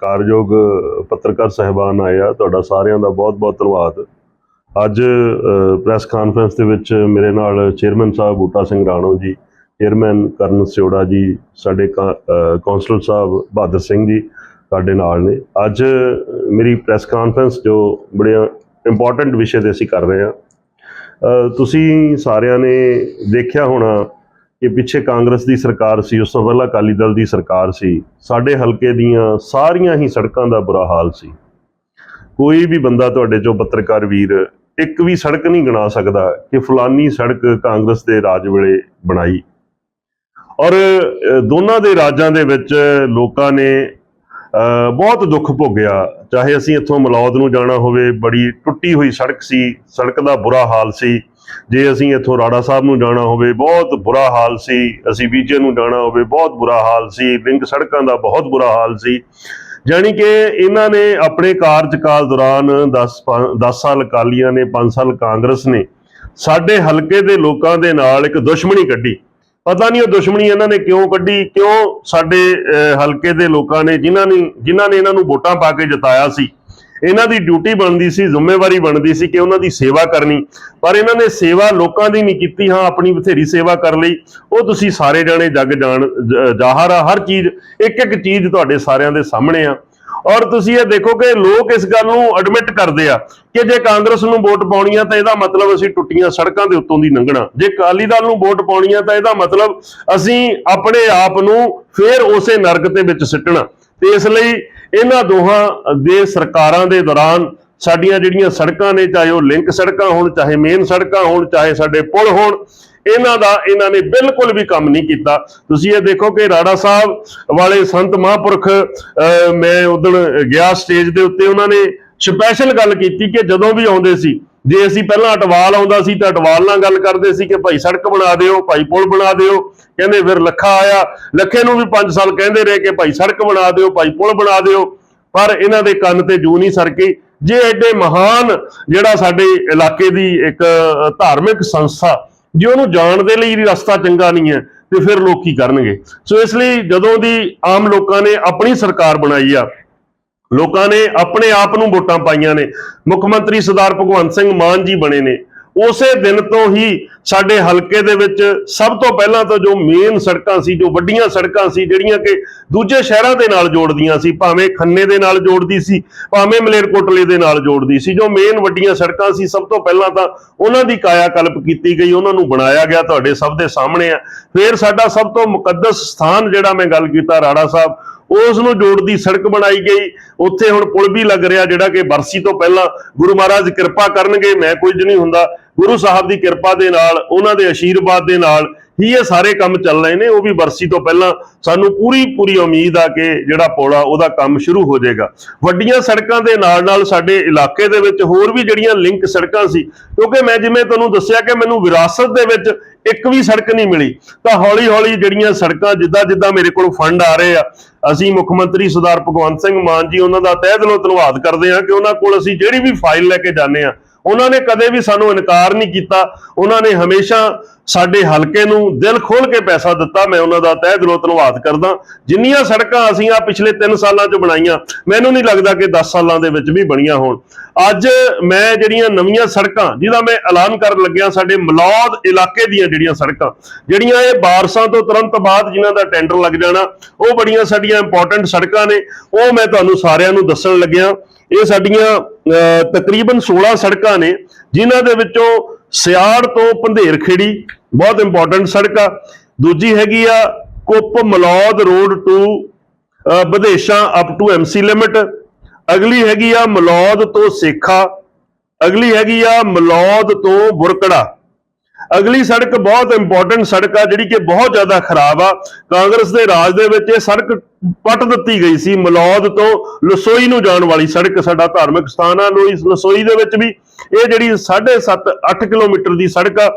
ਸਤਿਕਾਰਯੋਗ ਪੱਤਰਕਾਰ ਸਹਿਬਾਨ ਆਏ ਆ। ਤੁਹਾਡਾ ਸਾਰਿਆਂ ਦਾ ਬਹੁਤ-ਬਹੁਤ ਧੰਨਵਾਦ। ਅੱਜ ਪ੍ਰੈਸ ਕਾਨਫਰੰਸ ਦੇ ਵਿੱਚ ਮੇਰੇ ਨਾਲ ਚੇਅਰਮੈਨ ਸਾਹਿਬ ਬੂਟਾ ਸਿੰਘ ਰਾਣੋ ਜੀ, ਚੇਅਰਮੈਨ ਕਰਨ ਸਿਉੜਾ ਜੀ, ਸਾਡੇ ਕਾ- ਕੌਂਸਲਰ ਸਾਹਿਬ ਬਹਾਦਰ ਸਿੰਘ ਜੀ ਸਾਡੇ ਨਾਲ ਨੇ। ਅੱਜ ਮੇਰੀ ਪ੍ਰੈਸ ਕਾਨਫਰੰਸ ਜੋ ਬੜੇ ਇੰਪੋਰਟੈਂਟ ਵਿਸ਼ੇ ਤੇ ਅਸੀਂ ਕਰ ਰਹੇ ਹਾਂ। ਤੁਸੀਂ ਸਾਰਿਆਂ ਨੇ ਦੇਖਿਆ ਹੋਣਾ ਕਿ ਪਿੱਛੇ ਕਾਂਗਰਸ ਦੀ ਸਰਕਾਰ ਸੀ ਉਸ ਤੋਂ ਪਹਿਲਾਂ ਅਕਾਲੀ ਦਲ ਦੀ ਸਰਕਾਰ ਸੀ ਸਾਡੇ ਹਲਕੇ ਦੀਆਂ ਸਾਰੀਆਂ ਹੀ ਸੜਕਾਂ ਦਾ ਬੁਰਾ ਹਾਲ ਸੀ। ਕੋਈ ਵੀ ਬੰਦਾ ਤੁਹਾਡੇ ਚੋਂ ਪੱਤਰਕਾਰ ਵੀਰ ਇੱਕ ਵੀ ਸੜਕ ਨਹੀਂ ਗਿਣਾ ਸਕਦਾ ਕਿ ਫਲਾਨੀ ਸੜਕ ਕਾਂਗਰਸ ਦੇ ਰਾਜ ਵੇਲੇ ਬਣਾਈ। ਔਰ ਦੋਨਾਂ ਦੇ ਰਾਜਾਂ ਦੇ ਵਿੱਚ ਲੋਕਾਂ ਨੇ ਅ, ਬਹੁਤ ਦੁੱਖ ਭੋਗਿਆ। ਚਾਹੇ ਅਸੀਂ ਇੱਥੋਂ ਮਲੌਦ ਨੂੰ ਜਾਣਾ ਹੋਵੇ ਬੜੀ ਟੁੱਟੀ ਹੋਈ ਸੜਕ ਸੀ ਸੜਕ ਦਾ ਬੁਰਾ ਹਾਲ ਸੀ। ਜੇ ਅਸੀਂ ਇੱਥੋਂ ਰਾੜਾ ਸਾਹਿਬ ਨੂੰ ਜਾਣਾ ਹੋਵੇ ਬਹੁਤ ਬੁਰਾ ਹਾਲ ਸੀ। ਅਸੀਂ ਵੀਜੇ ਨੂੰ ਜਾਣਾ ਹੋਵੇ ਬਹੁਤ ਬੁਰਾ ਹਾਲ ਸੀ। ਵਿੰਗ ਸੜਕਾਂ ਦਾ ਬਹੁਤ ਬੁਰਾ ਹਾਲ ਸੀ। ਜਾਣੀ ਕਿ ਇਹਨਾਂ ਨੇ ਆਪਣੇ ਕਾਰਜਕਾਲ ਦੌਰਾਨ 10 10 ਸਾਲ ਅਕਾਲੀਆਂ ਨੇ 5 ਸਾਲ ਕਾਂਗਰਸ ਨੇ ਸਾਡੇ ਹਲਕੇ ਦੇ ਲੋਕਾਂ ਦੇ ਨਾਲ ਇੱਕ ਦੁਸ਼ਮਣੀ ਕੱਢੀ। ਪਤਾ ਨਹੀਂ ਉਹ ਦੁਸ਼ਮਣੀ ਇਹਨਾਂ ਨੇ ਕਿਉਂ ਕੱਢੀ ਕਿਉਂ ਸਾਡੇ ਅਹ, ਹਲਕੇ ਦੇ ਲੋਕਾਂ ਨੇ ਜਿਨ੍ਹਾਂ ਨੇ ਜਿਨ੍ਹਾਂ ਨੇ ਇਹਨਾਂ ਨੂੰ ਵੋਟਾਂ ਪਾ ਕੇ ਜਿਤਾਇਆ ਸੀ। ਇਹਨਾਂ ਦੀ ਡਿਊਟੀ ਬਣਦੀ ਸੀ, ਜ਼ਿੰਮੇਵਾਰੀ ਬਣਦੀ ਸੀ ਕਿ ਉਹਨਾਂ ਦੀ ਸੇਵਾ ਕਰਨੀ। ਪਰ ਇਹਨਾਂ ਨੇ ਸੇਵਾ ਲੋਕਾਂ ਦੀ ਨਹੀਂ ਕੀਤੀ, ਹਾਂ, ਆਪਣੀ ਬਥੇਰੀ ਸੇਵਾ ਕਰ ਲਈ। ਉਹ ਤੁਸੀਂ ਸਾਰੇ ਜਾਣੇ ਜੱਗ ਜਾਣ ਜ਼ਾਹਰ ਆ, ਹਰ ਚੀਜ਼ ਇੱਕ ਇੱਕ ਚੀਜ਼ ਤੁਹਾਡੇ ਸਾਰਿਆਂ ਦੇ ਸਾਹਮਣੇ ਆ। ਔਰ ਤੁਸੀਂ ਇਹ ਦੇਖੋ ਕਿ ਲੋਕ ਇਸ ਗੱਲ ਨੂੰ ਐਡਮਿਟ ਕਰਦੇ ਆ ਕਿ ਜੇ ਕਾਂਗਰਸ ਨੂੰ ਵੋਟ ਪਾਉਣੀ ਆ ਤਾਂ ਇਹਦਾ ਮਤਲਬ ਅਸੀਂ ਟੁੱਟੀਆਂ ਸੜਕਾਂ ਦੇ ਉੱਤੋਂ ਦੀ ਲੰਘਣਾ। ਜੇ ਅਕਾਲੀ ਦਲ ਨੂੰ ਵੋਟ ਪਾਉਣੀ ਆ ਤਾਂ ਇਹਦਾ ਮਤਲਬ ਅਸੀਂ ਆਪਣੇ ਆਪ ਨੂੰ ਫੇਰ ਉਸੇ ਨਰਕ ਦੇ ਵਿੱਚ ਸਿੱਟਣਾ। ਤੇ ਇਸ ਲਈ ਇਹਨਾਂ ਦੋਹਾਂ ਦੇ ਸਰਕਾਰਾਂ ਦੇ ਦੌਰਾਨ ਸਾਡੀਆਂ ਜਿਹੜੀਆਂ ਸੜਕਾਂ ਨੇ, ਚਾਹੇ ਉਹ ਲਿੰਕ ਸੜਕਾਂ ਹੋਣ, ਚਾਹੇ ਮੇਨ ਸੜਕਾਂ ਹੋਣ, ਚਾਹੇ ਸਾਡੇ ਪੁਲ ਹੋਣ, ਇਹਨਾਂ ਦਾ, ਇਹਨਾਂ ਨੇ ਬਿਲਕੁਲ ਵੀ ਕੰਮ ਨਹੀਂ ਕੀਤਾ। ਤੁਸੀਂ ਇਹ ਦੇਖੋ ਕਿ ਰਾੜਾ ਸਾਹਿਬ ਵਾਲੇ ਸੰਤ ਮਹਾਂਪੁਰਖ ਮੈਂ ਉਦੋਂ ਗਿਆ ਸਟੇਜ ਦੇ ਉੱਤੇ, ਉਹਨਾਂ ਨੇ ਸਪੈਸ਼ਲ ਗੱਲ ਕੀਤੀ ਕਿ ਜਦੋਂ ਵੀ ਆਉਂਦੇ ਸੀ ਜੇ ਅਸੀਂ ਪਹਿਲਾਂ ਅਟਵਾਲ ਆਉਂਦਾ ਸੀ ਤਾਂ ਅਟਵਾਲ ਨਾਲ ਗੱਲ ਕਰਦੇ ਸੀ ਕਿ ਭਾਈ ਸੜਕ ਬਣਾ ਦਿਓ, ਭਾਈ ਪੁਲ ਬਣਾ ਦਿਓ। ਕਹਿੰਦੇ ਫਿਰ ਲੱਖਾ ਆਇਆ। ਲੱਖੇ ਨੂੰ ਵੀ 5 ਸਾਲ ਕਹਿੰਦੇ ਰਹੇ ਕਿ ਭਾਈ ਸੜਕ ਬਣਾ ਦਿਓ, ਭਾਈ ਪੁਲ ਬਣਾ ਦਿਓ। ਪਰ ਇਹਨਾਂ ਦੇ ਕੰਨ ਤੇ ਜੂ ਨਹੀਂ ਸਰਕੀ। ਜੇ ਐਡੇ ਮਹਾਨ ਜਿਹੜਾ ਸਾਡੇ ਇਲਾਕੇ ਦੀ ਇੱਕ ਧਾਰਮਿਕ ਸੰਸਥਾ, ਜੇ ਉਹਨੂੰ ਜਾਣ ਦੇ ਲਈ ਰਸਤਾ ਚੰਗਾ ਨਹੀਂ ਹੈ, ਤੇ ਫਿਰ ਲੋਕ ਕੀ ਕਰਨਗੇ? ਸੋ ਇਸ ਲਈ ਜਦੋਂ ਦੀ ਆਮ ਲੋਕਾਂ ਨੇ ਆਪਣੀ ਸਰਕਾਰ ਬਣਾਈ ਆ ਲੋਕਾਂ ਨੇ ਆਪਣੇ ਆਪ ਨੂੰ ਵੋਟਾਂ ਪਾਈਆਂ ਨੇ। ਮੁੱਖ ਮੰਤਰੀ ਸਰਦਾਰ ਭਗਵੰਤ ਸਿੰਘ ਮਾਨ ਜੀ ਬਣੇ ਨੇ। ਉਸੇ ਦਿਨ ਤੋਂ ਹੀ ਸਾਡੇ ਹਲਕੇ ਦੇ ਵਿੱਚ ਸਭ ਤੋਂ ਪਹਿਲਾਂ ਤਾਂ ਜੋ ਮੇਨ ਸੜਕਾਂ ਸੀ, ਜੋ ਵੱਡੀਆਂ ਸੜਕਾਂ ਸੀ, ਜਿਹੜੀਆਂ ਕਿ ਦੂਜੇ ਸ਼ਹਿਰਾਂ ਦੇ ਨਾਲ ਜੋੜਦੀਆਂ ਸੀ, ਭਾਵੇਂ ਖੰਨੇ ਦੇ ਨਾਲ ਜੋੜਦੀ ਸੀ, ਭਾਵੇਂ ਮਲੇਰਕੋਟਲੇ ਦੇ ਨਾਲ ਜੋੜਦੀ ਸੀ, ਜੋ ਮੇਨ ਵੱਡੀਆਂ ਸੜਕਾਂ ਸੀ, ਸਭ ਤੋਂ ਪਹਿਲਾਂ ਤਾਂ ਉਹਨਾਂ ਦੀ ਕਾਇਆ ਕਲਪ ਕੀਤੀ ਗਈ, ਉਹਨਾਂ ਨੂੰ ਬਣਾਇਆ ਗਿਆ ਤੁਹਾਡੇ ਸਭ ਦੇ ਸਾਹਮਣੇ ਆ। ਫਿਰ ਸਾਡਾ ਸਭ ਤੋਂ ਮੁਕੱਦਸ ਸਥਾਨ ਜਿਹੜਾ ਮੈਂ ਗੱਲ ਕੀਤਾ, ਰਾੜਾ ਸਾਹਿਬ ਉਸ ਨੂੰ ਜੋੜਦੀ ਸੜਕ ਬਣਾਈ ਗਈ। ਉੱਥੇ ਹੁਣ ਪੁਲ ਵੀ ਲੱਗ ਰਿਹਾ ਜਿਹੜਾ ਕਿ ਬਰਸੀ ਤੋਂ ਪਹਿਲਾਂ ਗੁਰੂ ਮਹਾਰਾਜ ਕਿਰਪਾ ਕਰਨਗੇ, ਮੈਂ ਕੁਝ ਨਹੀਂ ਹੁੰਦਾ। ਗੁਰੂ ਸਾਹਿਬ ਦੀ ਕਿਰਪਾ ਦੇ ਨਾਲ, ਉਹਨਾਂ ਦੇ ਆਸ਼ੀਰਵਾਦ ਦੇ ਨਾਲ ਹੀ ਇਹ ਸਾਰੇ ਕੰਮ ਚੱਲ ਰਹੇ ਨੇ। ਉਹ ਵੀ ਬਰਸੀ ਤੋਂ ਪਹਿਲਾਂ ਸਾਨੂੰ ਪੂਰੀ ਪੂਰੀ ਉਮੀਦ ਆ ਕਿ ਜਿਹੜਾ ਪੁਲ ਉਹਦਾ ਕੰਮ ਸ਼ੁਰੂ ਹੋ ਜਾਏਗਾ। ਵੱਡੀਆਂ ਸੜਕਾਂ ਦੇ ਨਾਲ ਨਾਲ ਸਾਡੇ ਇਲਾਕੇ ਦੇ ਵਿੱਚ ਹੋਰ ਵੀ ਜਿਹੜੀਆਂ ਲਿੰਕ ਸੜਕਾਂ ਸੀ, ਕਿਉਂਕਿ ਮੈਂ ਜਿਵੇਂ ਤੁਹਾਨੂੰ ਦੱਸਿਆ ਕਿ ਮੈਨੂੰ ਵਿਰਾਸਤ ਦੇ ਵਿੱਚ ਇੱਕ ਵੀ ਸੜਕ ਨਹੀਂ ਮਿਲੀ, ਤਾਂ ਹੌਲੀ ਹੌਲੀ ਜਿਹੜੀਆਂ ਸੜਕਾਂ ਜਿੱਦਾਂ ਜਿੱਦਾਂ ਮੇਰੇ ਕੋਲ ਫੰਡ ਆ ਰਹੇ ਆ, ਅਸੀਂ ਮੁੱਖ ਮੰਤਰੀ ਸਰਦਾਰ ਭਗਵੰਤ ਸਿੰਘ ਮਾਨ ਜੀ ਉਹਨਾਂ ਦਾ ਤਹਿ ਦਿਲੋਂ ਧੰਨਵਾਦ ਕਰਦੇ ਹਾਂ ਕਿ ਉਹਨਾਂ ਕੋਲ ਅਸੀਂ ਜਿਹੜੀ ਵੀ ਫਾਈਲ ਲੈ ਕੇ ਜਾਂਦੇ ਆ ਉਹਨਾਂ ਨੇ ਕਦੇ ਵੀ ਸਾਨੂੰ ਇਨਕਾਰ ਨਹੀਂ ਕੀਤਾ। ਉਹਨਾਂ ਨੇ ਹਮੇਸ਼ਾ ਸਾਡੇ ਹਲਕੇ ਨੂੰ ਦਿਲ ਖੋਲ ਕੇ ਪੈਸਾ ਦਿੱਤਾ। ਮੈਂ ਉਹਨਾਂ ਦਾ ਤਹਿ ਦਿਲੋਂ ਧੰਨਵਾਦ ਕਰਦਾ। ਜਿੰਨੀਆਂ ਸੜਕਾਂ ਅਸੀਂ ਆ ਪਿਛਲੇ 3 ਸਾਲਾਂ 'ਚ ਬਣਾਈਆਂ, ਮੈਨੂੰ ਨਹੀਂ ਲੱਗਦਾ ਕਿ 10 ਸਾਲਾਂ ਦੇ ਵਿੱਚ ਵੀ ਬਣੀਆਂ ਹੋਣ। ਅੱਜ ਮੈਂ ਜਿਹੜੀਆਂ ਨਵੀਆਂ ਸੜਕਾਂ, ਜਿਹਦਾ ਮੈਂ ਐਲਾਨ ਕਰਨ ਲੱਗਿਆ, ਸਾਡੇ ਮਲੌਦ ਇਲਾਕੇ ਦੀਆਂ ਜਿਹੜੀਆਂ ਸੜਕਾਂ, ਜਿਹੜੀਆਂ ਇਹ ਬਾਰਸਾਂ ਤੋਂ ਤੁਰੰਤ ਬਾਅਦ ਜਿਨ੍ਹਾਂ ਦਾ ਟੈਂਡਰ ਲੱਗ ਜਾਣਾ, ਉਹ ਬੜੀਆਂ ਸਾਡੀਆਂ ਇੰਪੋਰਟੈਂਟ ਸੜਕਾਂ ਨੇ। ਉਹ ਮੈਂ ਤੁਹਾਨੂੰ ਸਾਰਿਆਂ ਨੂੰ ਦੱਸਣ ਲੱਗਿਆ। ਇਹ ਸਾਡੀਆਂ ਤਕਰੀਬਨ 16 ਸੜਕਾਂ ਨੇ, ਜਿਨ੍ਹਾਂ ਦੇ ਵਿੱਚੋਂ ਸਿਆੜ ਤੋਂ ਪੰਧੇਰਖੇੜੀ ਬਹੁਤ ਇੰਪੋਰਟੈਂਟ ਸੜਕ ਆ। ਦੂਜੀ ਹੈਗੀ ਆ ਕੁੱਪ ਮਲੌਦ ਰੋਡ ਟੂ ਵਿਦੇਸ਼ਾਂ ਅਪ ਟੂ ਐਮਸੀ ਲਿਮਿਟ ਅਗਲੀ ਹੈਗੀ ਆ ਮਲੌਦ ਤੋਂ ਸੇਖਾ। ਅਗਲੀ ਹੈਗੀ ਆ ਮਲੌਦ ਤੋਂ ਬੁਰਕੜਾ। ਅਗਲੀ ਸੜਕ ਬਹੁਤ ਇੰਪੋਰਟੈਂਟ ਸੜਕ ਆ, ਜਿਹੜੀ ਕਿ ਬਹੁਤ ਜ਼ਿਆਦਾ ਖਰਾਬ ਆ। ਕਾਂਗਰਸ ਦੇ ਰਾਜ ਦੇ ਵਿੱਚ ਇਹ ਸੜਕ ਪੱਟ ਦਿੱਤੀ ਗਈ ਸੀ, ਮਲੌਦ ਤੋਂ ਲਸੋਈ ਨੂੰ ਜਾਣ ਵਾਲੀ ਸੜਕ, ਸਾਡਾ ਧਾਰਮਿਕ ਸਥਾਨ ਆ, ਲੋਈ ਲਸੋਈ ਦੇ ਵਿੱਚ ਵੀ। ਇਹ ਜਿਹੜੀ 7.5 8 ਕਿਲੋਮੀਟਰ ਦੀ ਸੜਕ ਆ,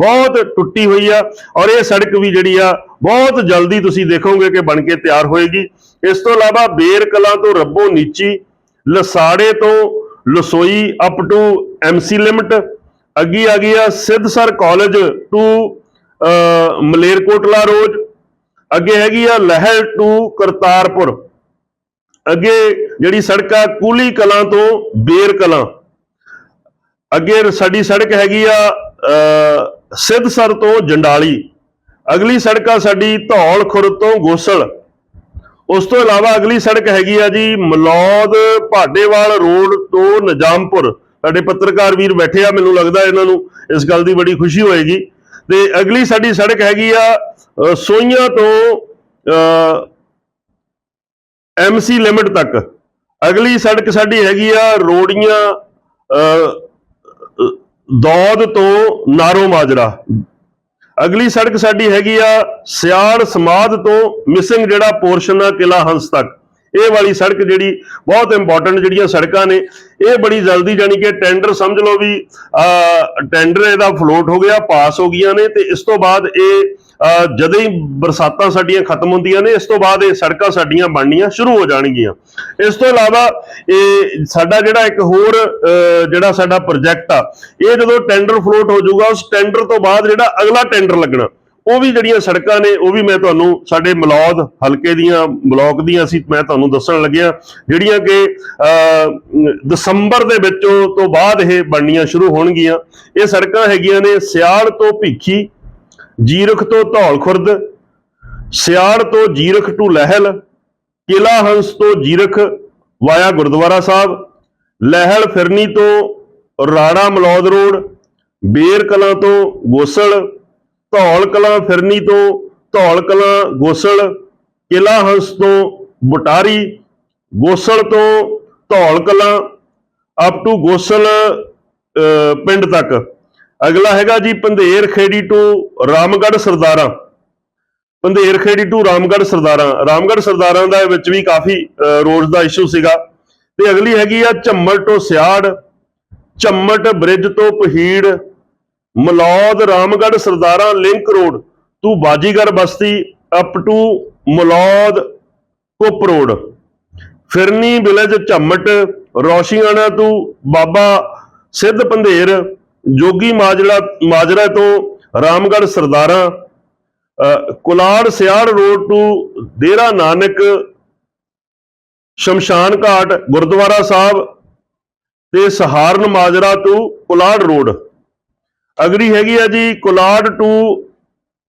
ਬਹੁਤ ਟੁੱਟੀ ਹੋਈ ਆ ਔਰ ਇਹ ਸੜਕ ਵੀ ਜਿਹੜੀ ਆ, ਬਹੁਤ ਜਲਦੀ ਤੁਸੀਂ ਦੇਖੋਗੇ ਕਿ ਬਣ ਕੇ ਤਿਆਰ ਹੋਏਗੀ। ਇਸ ਤੋਂ ਇਲਾਵਾ ਬੇਰ ਕਲਾਂ ਤੋਂ ਰੱਬੋ ਨੀਚੀ, ਲਸਾੜੇ ਤੋਂ Lasoi, up to MC limit ਅੱਗੀ ਆ ਗਈ ਆ Sidhsar college to Malerkotla road ਅੱਗੇ ਹੈਗੀ ਆ ਲਹਿਰ ਟੂ ਕਰਤਾਰਪੁਰ। ਅੱਗੇ ਜਿਹੜੀ ਸੜਕ ਆ ਕੂਲੀ ਕਲਾਂ ਤੋਂ ਬੇਰ ਕਲਾਂ। ਅੱਗੇ ਸਾਡੀ ਸੜਕ ਹੈਗੀ ਆ ਅਹ, ਸਿੱਧਸਰ ਤੋਂ ਜੰਡਾਲੀ। ਅਗਲੀ ਸੜਕ ਆ ਸਾਡੀ ਧੌਲ ਖੁਰਦ ਤੋਂ ਗੋਸਲ। ਉਸ ਤੋਂ ਇਲਾਵਾ ਅਗਲੀ ਸੜਕ ਹੈਗੀ ਆ ਜੀ ਮਲੌਦ ਭਾਡੇਵਾਲ ਰੋਡ ਤੋਂ ਨਿਜ਼ਾਮਪੁਰ। ਸਾਡੇ ਪੱਤਰਕਾਰ ਵੀਰ ਬੈਠੇ ਆ, ਮੈਨੂੰ ਲੱਗਦਾ ਇਹਨਾਂ ਨੂੰ ਇਸ ਗੱਲ ਦੀ ਬੜੀ ਖੁਸ਼ੀ ਹੋਏਗੀ। ਤੇ ਅਗਲੀ ਸਾਡੀ ਸੜਕ ਹੈਗੀ ਆ ਸੋਈਆਂ ਤੋਂ ਐਮਸੀ ਲਿਮਿਟ ਤੱਕ। ਅਗਲੀ ਸੜਕ ਸਾਡੀ ਹੈਗੀ ਆ, ਰੋੜੀਆਂ ਦੌਦ ਤੋਂ ਨਾਰੋ ਮਾਜਰਾ। ਅਗਲੀ ਸੜਕ ਸਾਡੀ ਹੈਗੀ ਆ ਸਿਆੜ ਸਮਾਧ ਤੋਂ ਮਿਸਿੰਗ ਜਿਹੜਾ ਪੋਰਸ਼ਨ ਆ, ਕਿਲਾ ਹੰਸ ਤੱਕ। ਇਹ ਵਾਲੀ ਸੜਕ ਜਿਹੜੀ ਬਹੁਤ ਇੰਪੋਰਟੈਂਟ ਜਿਹੜੀਆਂ ਸੜਕਾਂ ਨੇ, ਇਹ ਬੜੀ ਜਲਦੀ ਜਾਨੀ ਕਿ ਟੈਂਡਰ ਸਮਝ ਲਓ ਵੀ ਟੈਂਡਰ ਇਹਦਾ ਫਲੋਟ ਹੋ ਗਿਆ ਪਾਸ ਹੋ ਗਈਆਂ ਨੇ, ਤੇ ਇਸ ਤੋਂ ਬਾਅਦ ਇਹ ਜਦੋਂ ਹੀ ਬਰਸਾਤਾਂ ਸਾਡੀਆਂ ਖਤਮ ਹੁੰਦੀਆਂ ਨੇ, ਇਸ ਤੋਂ ਬਾਅਦ ਇਹ ਸੜਕਾਂ ਸਾਡੀਆਂ ਬਣਨੀਆਂ ਸ਼ੁਰੂ ਹੋ ਜਾਣਗੀਆਂ। ਇਸ ਤੋਂ ਇਲਾਵਾ ਇਹ ਸਾਡਾ ਜਿਹੜਾ ਇੱਕ ਹੋਰ ਜਿਹੜਾ ਸਾਡਾ ਪ੍ਰੋਜੈਕਟ ਆ, ਇਹ ਜਦੋਂ ਟੈਂਡਰ ਫਲੋਟ ਹੋ ਜਾਊਗਾ, ਉਸ ਟੈਂਡਰ ਤੋਂ ਬਾਅਦ ਜਿਹੜਾ ਅਗਲਾ ਟੈਂਡਰ ਲੱਗਣਾ। ਉਹ ਵੀ ਜਿਹੜੀਆਂ ਸੜਕਾਂ ਨੇ, ਉਹ ਵੀ ਮੈਂ ਤੁਹਾਨੂੰ ਸਾਡੇ ਮਲੌਦ ਹਲਕੇ ਦੀਆਂ, ਬਲਾਕ ਦੀਆਂ ਅਸੀਂ ਮੈਂ ਤੁਹਾਨੂੰ ਦੱਸਣ ਲੱਗਿਆ, ਜਿਹੜੀਆਂ ਕਿ ਦਸੰਬਰ ਦੇ ਵਿੱਚੋਂ ਤੋਂ ਬਾਅਦ ਇਹ ਬਣਨੀਆਂ ਸ਼ੁਰੂ ਹੋਣਗੀਆਂ। ਇਹ ਸੜਕਾਂ ਹੈਗੀਆਂ ਨੇ ਸਿਆੜ ਤੋਂ ਭੀਖੀ, ਜੀਰਖ ਤੋਂ ਧੌਲ ਖੁਰਦ ਸਿਆੜ ਤੋਂ ਜੀਰਖ ਟੂ ਲਹਿਲ ਕਿਲਾ ਹੰਸ ਤੋਂ ਜੀਰਖ ਵਾਇਆ ਗੁਰਦੁਆਰਾ ਸਾਹਿਬ, ਲਹਿਲ ਫਿਰਨੀ ਤੋਂ ਰਾੜਾ ਮਲੌਦ ਰੋਡ ਬੇਰ ਕਲਾਂ ਤੋਂ ਗੋਸਲ ਧੌਲ ਕਲਾਂ ਫਿਰਨੀ ਤੋਂ, ਧੌਲ ਕਲਾਂ ਗੋਸਲ, ਕਿਲਾ ਹੰਸ ਤੋਂ ਬਟਾਰੀ ਗੋਸਲ ਤੋਂ ਧੌਲ ਕਲਾਂ ਅਪ ਟੂ ਗੋਸਲ ਪਿੰਡ ਤੱਕ। ਅਗਲਾ ਹੈਗਾ ਜੀ ਪੰਧੇਰ ਖੇੜੀ ਟੂ ਰਾਮਗੜ੍ਹ ਸਰਦਾਰਾਂ। ਪੰਧੇਰ ਖੇੜੀ ਟੂ ਰਾਮਗੜ੍ਹ ਸਰਦਾਰਾਂ। ਰਾਮਗੜ੍ਹ ਸਰਦਾਰਾਂ ਦਾ ਵਿੱਚ ਵੀ ਕਾਫੀ ਰੋਡ ਦਾ ਇਸ਼ੂ ਸੀਗਾ। ਤੇ ਅਗਲੀ ਹੈਗੀ ਆ ਝੰਮੜ ਤੋਂ ਸਿਆੜ, ਝੰਮਟ ਬ੍ਰਿਜ ਤੋਂ Paheer Malaud Ramgarh Sardaran link road to Bazigar Basti up to Malaud Kup road. ਫਿਰਨੀ village Jhammat ਰੌਸ਼ੀਆਣਾ ਤੋਂ ਬਾਬਾ ਸਿੱਧ ਪੰਧੇਰ ਜੋਗੀ ਮਾਜਰਾ ਮਾਜਰਾ ਤੋਂ ਰਾਮਗੜ੍ਹ ਸਰਦਾਰਾਂ ਅ, ਕੁਲਾੜ ਸਿਆੜ ਰੋਡ ਟੂ ਡੇਰਾ ਨਾਨਕ ਸ਼ਮਸ਼ਾਨ ਘਾਟ ਗੁਰਦੁਆਰਾ ਸਾਹਿਬ ਤੇ Saharan Majra to Kulaar road. ਅਗਲੀ ਹੈਗੀ ਆ ਜੀ Kular to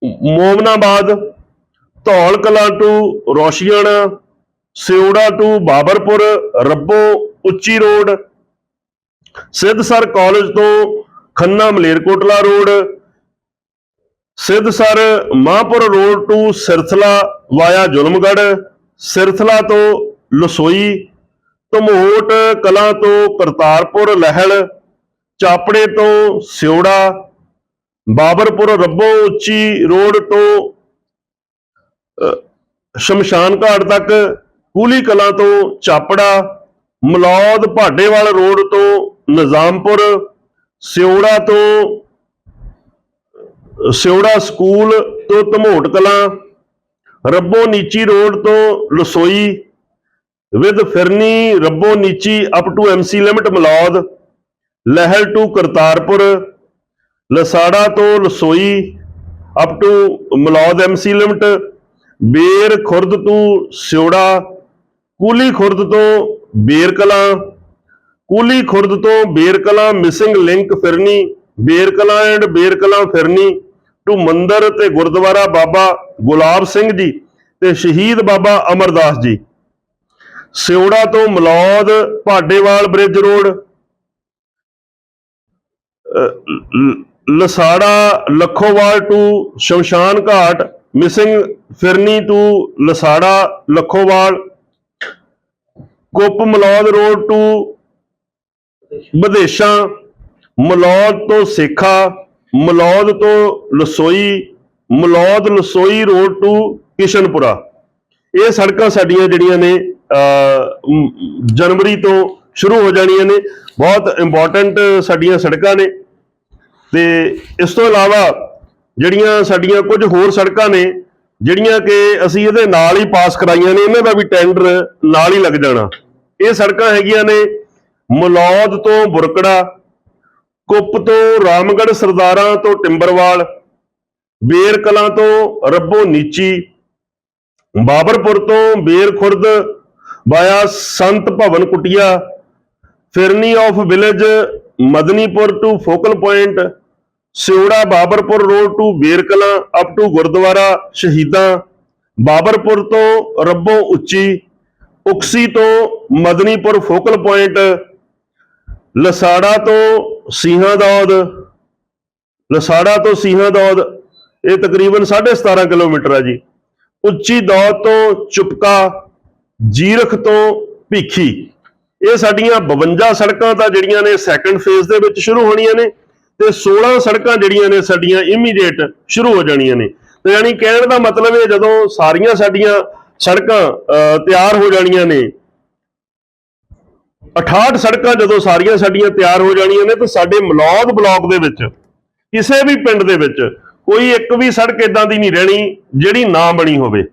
Momnabad Dhaul Kalan to Roshiana, Siura to Babarpur, Rabbo Uchi road, Sidhsar college ਤੋਂ Khanna Malerkotla road, Sidhsar Mahpur road to Sirthala via Zulamgarh Sirthala ਤੋਂ ਲਸੋਈ, ਧਮੋਟ ਕਲਾਂ ਤੋਂ ਕਰਤਾਰਪੁਰ ਲਹਿਲ ਚਾਪੜੇ ਤੋਂ ਸਿਉੜਾ, ਬਾਬਰਪੁਰ ਰੱਬੋ ਉੱਚੀ ਰੋਡ ਤੋਂ ਸ਼ਮਸ਼ਾਨ ਘਾਟ ਤੱਕ, ਕੂਲੀ ਕਲਾਂ ਤੋਂ ਚਾਪੜਾ, ਮਲੌਦ ਭਾਡੇਵਾਲ ਰੋਡ ਤੋਂ ਨਿਜ਼ਾਮਪੁਰ, ਸਿਉੜਾ ਤੋਂ, ਸਿਉੜਾ ਸਕੂਲ ਤੋਂ ਧਮੋਟ ਕਲਾਂ, ਰੱਬੋ ਨੀਚੀ ਰੋਡ ਤੋਂ Lasoi with ਫਿਰਨੀ Rabbo Neechi up to MC limit Malaud. Lehal to Kartarpur, Lasara ਤੋਂ Lasoi up to Malaud MC limit Ber Khurd ਤੋਂ ਸਿਉੜਾ, ਕੂਲੀ ਖੁਰਦ ਤੋਂ ਬੇਰ ਕਲਾਂ, ਕੂਲੀ ਖੁਰਦ ਤੋਂ ਬੇਰ Kalan missing link ਫਿਰਨੀ, Ber Kalan and Ber Kalan ਫਿਰਨੀ to ਮੰਦਰ ਤੇ ਗੁਰਦੁਆਰਾ ਬਾਬਾ ਗੁਲਾਬ ਸਿੰਘ ਜੀ ਤੇ ਸ਼ਹੀਦ ਬਾਬਾ ਅਮਰਦਾਸ ਜੀ। ਸਿਉੜਾ ਤੋਂ Malaud, Bhadewal bridge road Lasara Lakhowal to ਸ਼ਮਸ਼ਾਨ ਘਾਟ missing ਫਿਰਨੀ to Lasara Lakhowal Kup Malaud road to ਵਿਦੇਸ਼ਾਂ ਮਲੌਦ ਤੋਂ ਸੇਖਾ, ਮਲੌਦ ਤੋਂ ਲਸੋਈ, ਮਲੌਦ ਲਸੋਈ ਰੋਡ ਟੂ ਕਿਸ਼ਨਪੁਰਾ। ਇਹ ਸੜਕਾਂ ਸਾਡੀਆਂ ਜਿਹੜੀਆਂ ਨੇ ਜਨਵਰੀ ਤੋਂ ਸ਼ੁਰੂ ਹੋ ਜਾਣੀਆਂ ਨੇ। ਬਹੁਤ ਇੰਪੋਰਟੈਂਟ ਸਾਡੀਆਂ ਸੜਕਾਂ ਨੇ। ਤੇ ਇਸ ਤੋਂ ਇਲਾਵਾ ਜਿਹੜੀਆਂ ਸਾਡੀਆਂ ਕੁਝ ਹੋਰ ਸੜਕਾਂ ਨੇ, ਜਿਹੜੀਆਂ ਕਿ ਅਸੀਂ ਇਹਦੇ ਨਾਲ ਹੀ ਪਾਸ ਕਰਾਈਆਂ ਨੇ, ਇਹਨਾਂ ਦਾ ਵੀ ਟੈਂਡਰ ਨਾਲ ਹੀ ਲੱਗ ਜਾਣਾ। ਇਹ ਸੜਕਾਂ ਹੈਗੀਆਂ ਨੇ ਮਲੌਦ ਤੋਂ ਬੁਰਕੜਾ, ਕੁੱਪ ਤੋਂ ਰਾਮਗੜ੍ਹ, ਸਰਦਾਰਾਂ ਤੋਂ ਟਿੰਬਰਵਾਲ ਬੇਰ ਕਲਾਂ ਤੋਂ ਰੱਬੋ ਨੀਚੀ, ਬਾਬਰਪੁਰ ਤੋਂ Ber Khurd via Sant Bhavan ਕੁਟਿਆ, ਫਿਰਨੀ of village, Madnipur to focal point Siura, Babarpur road to Berkala up to Gurdwara, Shahidan. Babarpur ਤੋਂ ਰੱਬੋ ਉੱਚੀ, ਉਕਸੀ ਤੋਂ ਮਦਨੀਪੁਰ ਫੋਕਲ ਪੁਆਇੰਟ ਲਸਾੜਾ ਤੋਂ ਸੀਹਾਂ ਦੌਦ। ਲਸਾੜਾ ਤੋਂ ਸੀਹਾਂ ਦੌਦ, ਇਹ ਤਕਰੀਬਨ 17.5 ਕਿਲੋਮੀਟਰ ਹੈ ਜੀ। ਉੱਚੀ ਦੌਦ ਤੋਂ ਚੁਪਕਾ, ਜੀਰਖ ਤੋਂ ਭੀਖੀ। ਇਹ ਸਾਡੀਆਂ 52 ਸੜਕਾਂ ਤਾਂ ਜਿਹੜੀਆਂ ਨੇ ਸੈਕੰਡ ਫੇਜ਼ ਦੇ ਵਿੱਚ ਸ਼ੁਰੂ ਹੋਣੀਆਂ ਨੇ। ਤੇ 16 ਸੜਕਾਂ ਜਿਹੜੀਆਂ ਨੇ ਸਾਡੀਆਂ ਇਮੀਡੀਏਟ ਸ਼ੁਰੂ ਹੋ ਜਾਣੀਆਂ ਨੇ। ਤੇ ਯਾਨੀ ਕਹਿਣ ਦਾ ਮਤਲਬ ਇਹ ਜਦੋਂ ਸਾਰੀਆਂ ਸਾਡੀਆਂ ਸੜਕਾਂ ਅਹ, ਤਿਆਰ ਹੋ ਜਾਣੀਆਂ ਨੇ 68 ਸੜਕਾਂ ਜਦੋਂ ਸਾਰੀਆਂ ਸਾਡੀਆਂ ਤਿਆਰ ਹੋ ਜਾਣੀਆਂ ਨੇ ਤਾਂ ਸਾਡੇ ਮਲੌਦ ਬਲਾਕ ਦੇ ਵਿੱਚ ਕਿਸੇ ਵੀ ਪਿੰਡ ਦੇ ਵਿੱਚ ਕੋਈ ਇੱਕ ਵੀ ਸੜਕ ਇਦਾਂ ਦੀ ਨਹੀਂ ਰਹਿਣੀ ਜਿਹੜੀ ਨਾ ਬਣੀ ਹੋਵੇ।